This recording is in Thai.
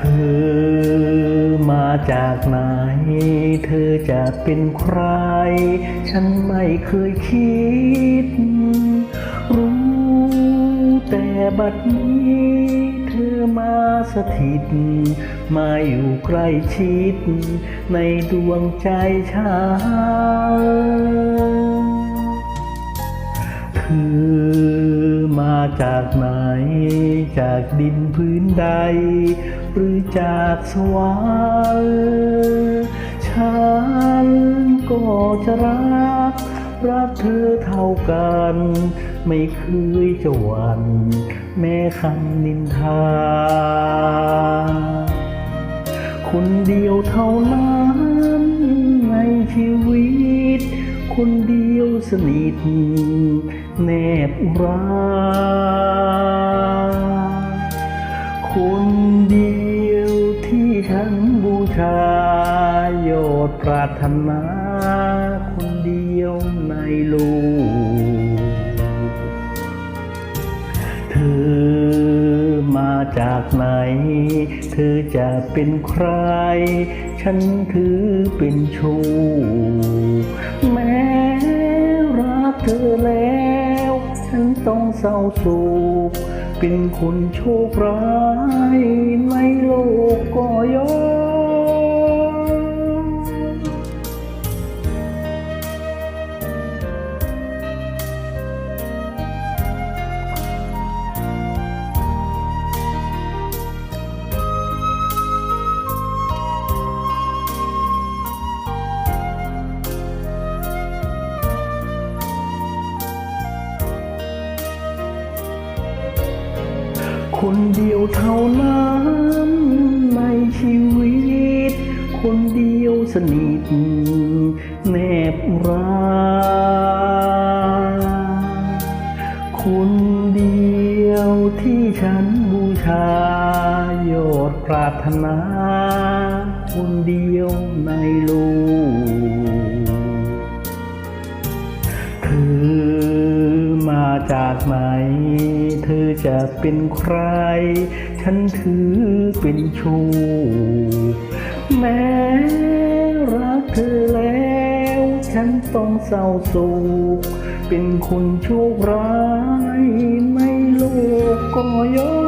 ธอมาจากไหน เธอจะเป็นใคร ฉันไม่เคยคิด รู้แต่บัดนี้ เธอมาสถิต มาอยู่ใกล้ชิด ในดวงใจฉันเธอมาจากไหน จากดินพื้นใด หรือจากสวรรค์ฉันก็จะรัก รักเธอเท่ากัน ไม่เคยจะหวั่นแม้คำนินทา คนเดียวเท่านั้นในชีวิต คนเดียวสนิทแนบอุรา ชายอดปรารถนาคนเดียวในโลกเธอมาจากไหน เธอจะเป็นใคร ฉันถือเป็นชู้แม้รักเธอแล้ว ฉันต้องเศร้าโศกเป็นคนโชคร้ายในโลกก็ยอม คนเดียวเท่านั้นในชีวิต คนเดียวสนิทแนบอุราคนเดียวที่ฉันบูชายอดปรารถนา คนเดียวในโลก จากไหนเธอจะเป็นใคร ฉันถือเป็นชู้แม้รักเธอแล้ว ฉันต้องเศร้าโศกเป็นคนโชคร้าย ไม่โลกก็ยอม